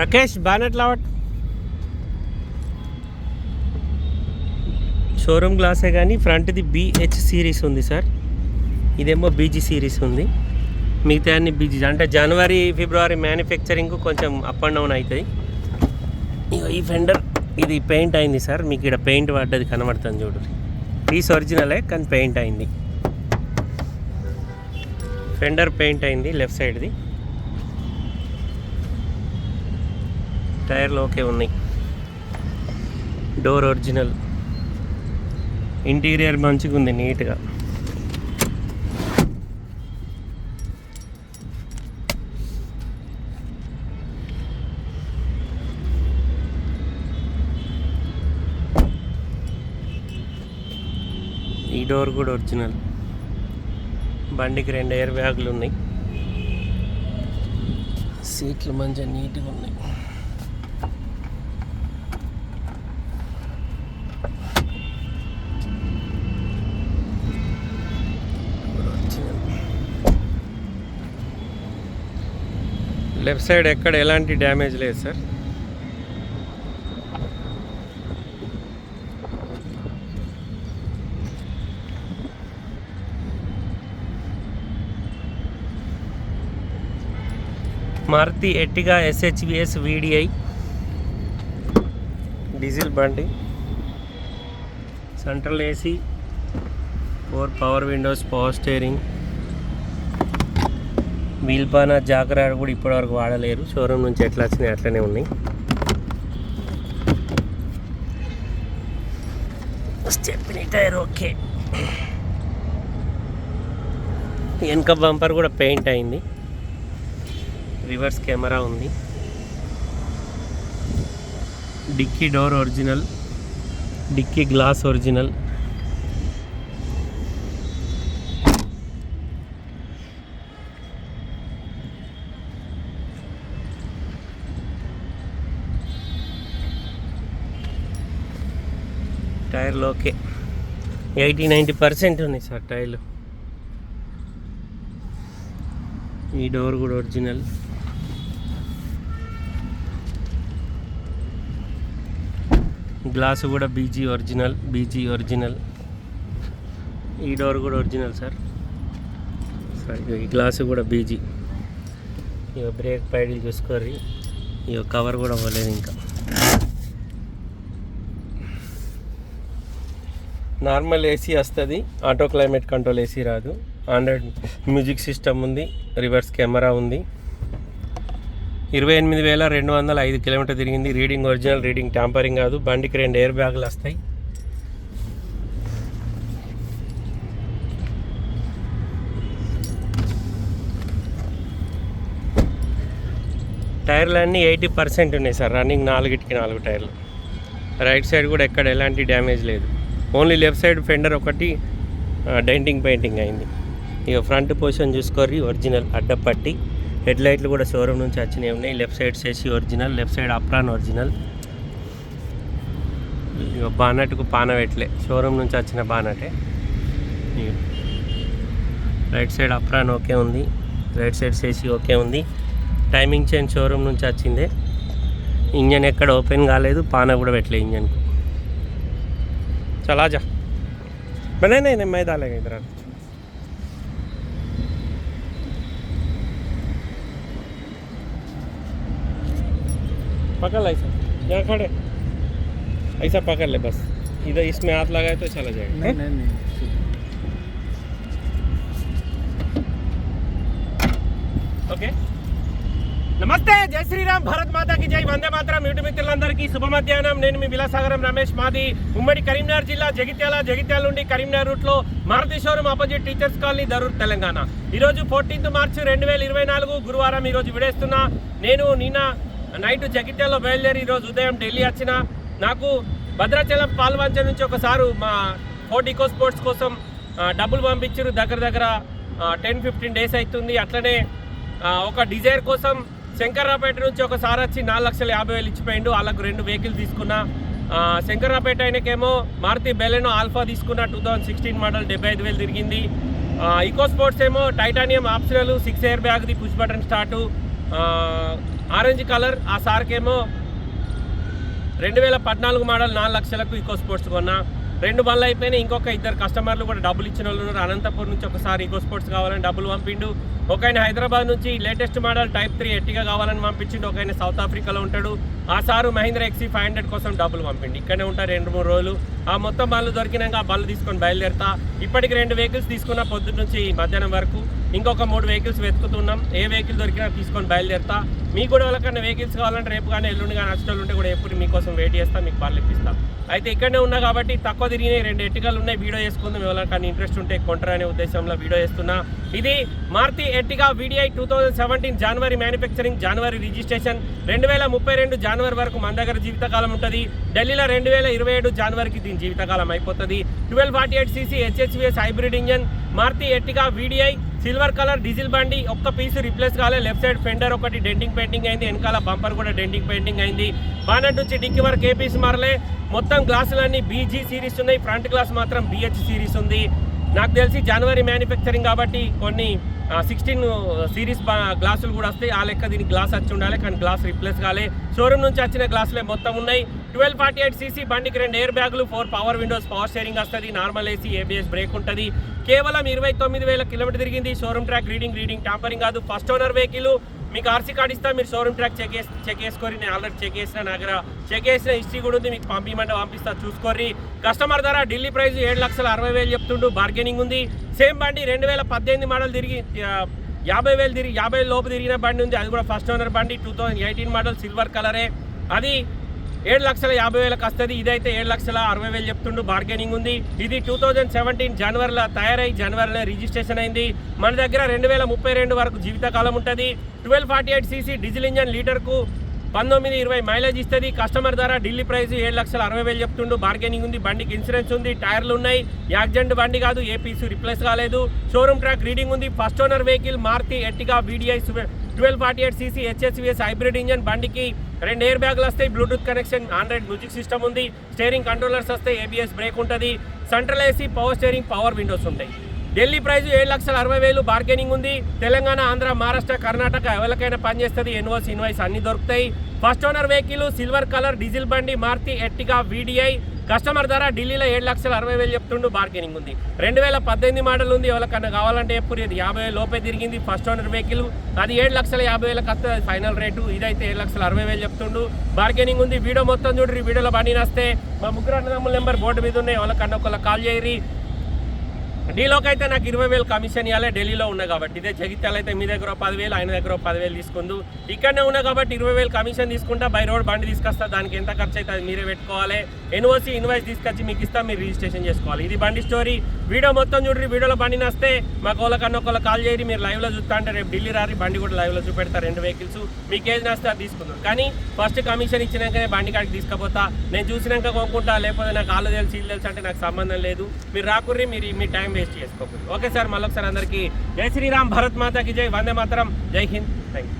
రకేష్ లేదు. లావట్ షోరూమ్ గ్లాసే కానీ ఫ్రంట్ది బిహెచ్ సిరీస్ ఉంది సార్. ఇదేమో బీజీ సిరీస్ ఉంది. మిగతా అన్ని బీజీ అంటే జనవరి ఫిబ్రవరి మ్యానుఫ్యాక్చరింగ్ కొంచెం అప్ అండ్ డౌన్ అవుతుంది ఈ ఫెండర్ ఇది పెయింట్ అయింది సార్ మీకు ఇక్కడ పెయింట్ పడ్డది కనబడుతుంది చూడు. పీస్ ఒరిజినలే కానీ పెయింట్ అయింది. ఫెండర్ పెయింట్ అయింది లెఫ్ట్ సైడ్ది. టైర్లు ఓకే ఉన్నాయి. Door original. ఇంటీరియర్ మంచిగా ఉంది నీట్గా. డోర్ కూడా ఒరిజినల్. బండికి రెండు ఎయిర్ బ్యాగులు ఉన్నాయి. సీట్లు మంచిగా నీట్గా ఉన్నాయి. లెఫ్ట్ సైడ్ ఎక్కడ ఎలాంటి డ్యామేజ్ లేదు sir. Maruti Ertiga SHVS VDI. Diesel బండి. Central AC. Four power windows power steering. వీల్పాన జాగ్రత్త కూడా ఇప్పటివరకు వాడలేరు. షోరూమ్ నుంచి ఎట్లా వచ్చినాయి అట్లనే ఉన్నాయి. Stepney tyre okay. వెనక బంపర్ కూడా పెయింట్ అయింది. రివర్స్ కెమెరా ఉంది. Dickey door original dickey glass original. టైర్లు ఓకే. ఎయిటీ నైంటీ పర్సెంట్ ఉన్నాయి సార్ టైర్లు. ఈ డోర్ కూడా ఒరిజినల్. గ్లాసు కూడా బీజీ ఒరిజినల్ బీజీ ఒరిజినల్ ఈ డోర్ కూడా ఒరిజినల్ సార్ సారీ ఈ గ్లాసు కూడా బీజీ ఇక బ్రేక్ పైడీలు చూసుకోర్రి. ఇక కవర్ కూడా పోలేదు ఇంకా. నార్మల్ ఏసీ వస్తుంది. ఆటో క్లైమేట్ కంట్రోల్ ఏసీ రాదు. ఆండ్రాయిడ్ మ్యూజిక్ సిస్టమ్ ఉంది. రివర్స్ కెమెరా ఉంది. ఇరవై ఎనిమిది వేల రెండు వందల ఐదు కిలోమీటర్ తిరిగింది. రీడింగ్ ఒరిజినల్ రీడింగ్ ట్యాంపరింగ్ కాదు. బండికి రెండు ఎయిర్ బ్యాగులు వస్తాయి. టైర్లు అన్నీ ఎయిటీ పర్సెంట్ ఉన్నాయి సార్. రన్నింగ్ నాలుగిటికి నాలుగు టైర్లు. రైట్ సైడ్ కూడా ఎక్కడ ఎలాంటి డ్యామేజ్ లేదు. ఓన్లీ లెఫ్ట్ సైడ్ ఫెండర్ ఒకటి డెంటింగ్ పెయింటింగ్ అయింది. ఇక ఫ్రంట్ పొజిషన్ చూసుకోరి ఒరిజినల్ అడ్డపట్టి. హెడ్ లైట్లు కూడా షోరూమ్ నుంచి వచ్చినవి ఉన్నాయి. లెఫ్ట్ సైడ్ చేసి original left side apron original. బానట్కు పానవెట్లే. షోరూమ్ నుంచి వచ్చిన బానటే. రైట్ సైడ్ అప్రాన్ ఓకే ఉంది. రైట్ సైడ్ చేసి ఓకే ఉంది. టైమింగ్ చైన్ షోరూమ్ నుంచి వచ్చిందే. ఇంజన్ ఎక్కడ ఓపెన్ కాలేదు పాన కూడా పెట్టలే ఇంజన్కు. చలాజా. బనే నేను ఇద్దరు मैं डालेंगे इधर पकड़ ऐसा यहाँ खड़े ऐसा पकड़ ले बस इधर इसमें हाथ लगाए तो चला जाएगा नहीं नहीं नहीं ఓకే నమస్తే జై శ్రీరామ్ భారత్ మాతాకి జై వందే మాతరం యూట్యూబ్ మిత్రులందరికీ శుభ మధ్యాహ్నం నేను మీ విలాసాగరం రమేష్ మాది ఉమ్మడి కరీంనగర్ జిల్లా జగిత్యాల జగిత్యాల నుండి కరీంనగర్ రూట్లో Maruti showroom opposite teachers colony Darur Telangana ఈరోజు ఫోర్టీన్త్ మార్చి రెండు వేల ఇరవై నాలుగు గురువారం ఈరోజు విడేస్తున్నా నేను నిన్న నైట్ జగిత్యాలలో బయలుదేరి ఈరోజు ఉదయం ఢిల్లీ వచ్చిన నాకు భద్రాచలం పాల్వంచ నుంచి ఒకసారి మా ఫోర్ట్ ఈకో స్పోర్ట్స్ కోసం డబ్బులు పంపించారు దగ్గర దగ్గర టెన్ ఫిఫ్టీన్ డేస్ అవుతుంది అట్లనే ఒక డిజైర్ కోసం శంకర్రాపేట నుంచి ఒకసారి వచ్చి నాలుగు లక్షల యాభై వేలు ఇచ్చిపోయిండు. వాళ్ళకు రెండు వెహికల్ తీసుకున్నా. శంకర్రాపేట ఆయనకేమో మారుతి బెలెనో ఆల్ఫా తీసుకున్న. టూ థౌజండ్ సిక్స్టీన్ మోడల్ డెబ్బై ఐదు వేలు తిరిగింది. ఈకో స్పోర్ట్స్ ఏమో titanium optional six air బ్యాగ్ది push button start. Orange colour ఆ సార్కేమో రెండు వేల పద్నాలుగు మోడల్ నాలుగు లక్షలకు ఈకో స్పోర్ట్స్ కొన్నా. రెండు బండ్లు అయిపోయినాయి ఇంకొక ఇద్దరు కస్టమర్లు కూడా డబ్బులు ఇచ్చిన వాళ్ళు ఉన్నారు. అనంతపురం నుంచి ఒకసారి ఈకో స్పోర్ట్స్ కావాలని డబ్బులు పంపిండు. ఒక ఆయన హైదరాబాద్ నుంచి లేటెస్ట్ మోడల్ టైప్ త్రీ ఎట్టిగా కావాలని పంపించిండు. ఒక ఆయన సౌత్ ఆఫ్రికాలో ఉంటాడు. ఆ సారు మహీంద్ర ఎక్సీ ఫైవ్ హండ్రెడ్ కోసం డబ్బులు పంపిండి. ఇక్కడనే ఉంటారు రెండు మూడు రోజులు. ఆ మొత్తం బళ్ళు దొరికినాక ఆ బళ్ళు తీసుకొని బయలుదేరుతా. ఇప్పటికి రెండు వెహికల్స్ తీసుకున్న పొద్దు నుంచి మధ్యాహ్నం వరకు ఇంకొక మూడు వెహికల్స్ వెతుకుతున్నాం. ఏ వెహికల్ దొరికినా తీసుకొని బయలుదేరుతా. మీకు కూడా వాళ్ళకన్నా వెహికల్స్ కావాలంటే రేపు కానీ ఎల్లుండి కానీ నష్టం ఉంటే కూడా ఎప్పుడు మీకోసం వెయిట్ చేస్తాం మీకు బళ్ళు ఇప్పిస్తాం. అయితే ఇక్కడనే ఉన్నా కాబట్టి తక్కువ తిరిగినాయి రెండు ఎట్టికలు ఉన్నాయి వీడియో చేసుకుందాం. ఎవరికైనా ఇంట్రెస్ట్ ఉంటే కొంటారనే ఉద్దేశంలో వీడియో చేస్తున్నా. ఇది Maruti Ertiga VDI two thousand seventeen జనవరి మ్యానుఫ్యాక్చరింగ్ జనవరి రిజిస్ట్రేషన్ రెండు వేల ముప్పై రెండు జనవరి వరకు మన దగ్గర జీవితకాలం ఉంటుంది. ఢిల్లీలో రెండు వేల ఇరవై ఏడు జనవరికి దీని జీవితకాలం అయిపోతుంది. Twelve forty eight CC HHVS hybrid engine Maruti Ertiga VDI silver colour diesel బండి ఒక్క పీస్ రిప్లేస్ కాలే. లెఫ్ట్ సైడ్ ఫెండర్ ఒకటి డెంటింగ్ పెయింటింగ్ అయింది. వెనకాల బంపర్ కూడా డెంటింగ్ పెయింటింగ్ అయింది. బానట్ నుంచి డిక్కి వరకు ఏ పీస్ మారలే. మొత్తం గ్లాసులన్నీ బీజీ సిరీస్ ఉన్నాయి. ఫ్రంట్ గ్లాస్ మాత్రం బిహెచ్ సిరీస్ ఉంది. నాకు తెలిసి జనవరి మ్యానుఫ్యాక్చరింగ్ కాబట్టి కొన్ని సిక్స్టీన్ సిరీస్ గ్లాసులు కూడా వస్తాయి. ఆ లెక్క దీనికి గ్లాస్ వచ్చి ఉండాలి కానీ గ్లాస్ రిప్లేస్ కాలే. షోరూమ్ నుంచి వచ్చిన గ్లాసులే మొత్తం ఉన్నాయి. ట్వెల్వ్ ఫార్టీ ఎయిట్ సీసీ బండికి రెండు ఎయిర్ బ్యాగులు four power windows power steering వస్తుంది. నార్మల్ ఏసీ ఏబిఎస్ బ్రేక్ ఉంటుంది. కేవలం ఇరవై తొమ్మిది వేల కిలోమీటర్ తిరిగింది. Showroom track reading reading tampering కాదు. ఫస్ట్ ఓనర్ వెహికల్ మీకు ఆర్సీ కార్డ్ ఇస్తా. మీరు షోరూమ్ ట్రాక్ చెక్ చేసి చెక్ చేసుకొని నేను ఆల్రెడీ చెక్ చేసిన నా దగ్గర చెక్ చేసిన హిస్టరీ కూడా ఉంది. మీకు పంపించమంటే పంపిస్తా. చూసుకోర్రి. కస్టమర్ ధర ఢిల్లీ ప్రైస్ ఏడు లక్షల అరవై వేలు చెప్తుండు. బార్గెనింగ్ ఉంది. సేమ్ బండి రెండు వేల పద్దెనిమిది మోడల్ తిరిగి యాభై వేలు తిరిగి యాభై లోపు తిరిగిన బండి ఉంది. అది కూడా ఫస్ట్ ఓనర్ బండి. Two thousand eighteen model silver కలరే అది ఏడు లక్షల యాభై వేలకు వస్తుంది. ఇదైతే ఏడు లక్షల అరవై వేలు చెప్తుండు. బార్గెనింగ్ ఉంది. ఇది టూ థౌజండ్ సెవెంటీన్ జనవరిలో తయారై జనవరిలో రిజిస్ట్రేషన్ అయింది. మన దగ్గర రెండు వేల ముప్పై రెండు వరకు జీవితకాలం ఉంటుంది. Twelve forty eight CC diesel engine లీటర్కు పంతొమ్మిది ఇరవై మైలేజ్ ఇస్తుంది. కస్టమర్ ధర ఢిల్లీ ప్రైస్ ఏడు లక్షల అరవై వేలు చెప్తుండు. బార్గెనింగ్ ఉంది. బండికి ఇన్సూరెన్స్ ఉంది. టైర్లు ఉన్నాయి. యాక్సిడెంట్ బండి కాదు. ఏ పీసు రిప్లేస్ కాలేదు. షోరూమ్ ట్రాక్ రీడింగ్ ఉంది. First owner vehicle Maruti Ertiga VDI twelve forty eight CC HSVS hybrid engine బండికి రెండు ఎయిర్ బ్యాగులు వస్తాయి Bluetooth connection Android music system ఉంది స్టేరింగ్ కంట్రోలర్స్ వస్తాయి ఏబిఎస్ బ్రేక్ ఉంటుంది central AC power steering power windows ఉంటాయి. Delhi price ఏడు లక్షల అరవై వేలు బార్గెనింగ్ ఉంది. తెలంగాణ ఆంధ్ర మహారాష్ట్ర కర్ణాటక ఎవరికైనా పనిచేస్తుంది ఎన్ఓస్ ఇన్వాయిస్ అన్ని దొరుకుతాయి. First owner vehicle silver colour diesel బండి మారుతి ఎట్టిగా వీడిఐ కస్టమర్ ధర ఢిల్లీలో ఏడు లక్షల అరవై వేలు చెప్తుండు బార్గెనింగ్ ఉంది. రెండు వేల పద్దెనిమిది మోడల్ ఉంది ఎవరికన్నా కావాలంటే ఎప్పుడు ఇది యాభై వేలు లోపే తిరిగింది ఫస్ట్ ఓనర్ వెహికల్ అది ఏడు లక్షల యాభై వేలకు వస్తుంది ఫైనల్ రేటు ఇదైతే ఏడు లక్షల అరవై వేలు చెప్తుండు. బార్గెనింగ్ ఉంది. వీడియో మొత్తం చూడరు వీడియోలో బండి నస్తే. మా ముగ్గురు అన్నదమ్ముల నెంబర్ బోర్డు మీద ఉన్నాయి ఎవరికన్నా ఒకళ్ళ కాల్ చేయరి డీలోకి అయితే నాకు ఇరవై వేలు కమిషన్ ఇవ్వాలి ఢిల్లీలో ఉన్నా కాబట్టి. ఇదే జగిత్యాల అయితే మీ దగ్గర పదివేలు ఆయన దగ్గర పదివేలు తీసుకుందు. ఇక్కడనే ఉన్నా కాబట్టి ఇరవై వేలు కమిషన్ తీసుకుంటా బై రోడ్ బండి తీసుకొస్తా దానికి ఎంత ఖర్చు అయితే అది మీరే పెట్టుకోవాలి. ఎన్ఓసి ఇన్వాయిస్ తీసుకొచ్చి మీకు ఇస్తా మీరు రిజిస్ట్రేషన్ చేసుకోవాలి. ఇది బండి స్టోరీ. వీడియో మొత్తం చూడండి వీడియోలో బండి నస్తే మాకు కోళ్ళకన్నా ఒకళ్ళు కాల్ చేయరు మీరు లైవ్లో చూస్తా అంటే రేపు ఢిల్లీ రారి బండి కూడా లైవ్లో చూపెడతా రెండు వెహికల్స్. మీకు ఏది నస్తే అది తీసుకుందాం. కానీ ఫస్ట్ కమిషన్ ఇచ్చినాకనే బండి కాడికి తీసుకుపోతా. నేను చూసినాక కొనుక్కుంటా లేకపోతే నాకు ఆళ్ళు తెలిసి ఇల్లు తెలుసు అంటే నాకు సంబంధం లేదు. మీరు రాకుర్రి మీరు మీ టైం వేస్ట్ చేసుకోకూడదు ఓకే సార్ మళ్ళొకసారి అందరికీ జై శ్రీరామ్ భరత్ మాతాకి జై వందే మాతరం జై హింద్ థ్యాంక్ యూ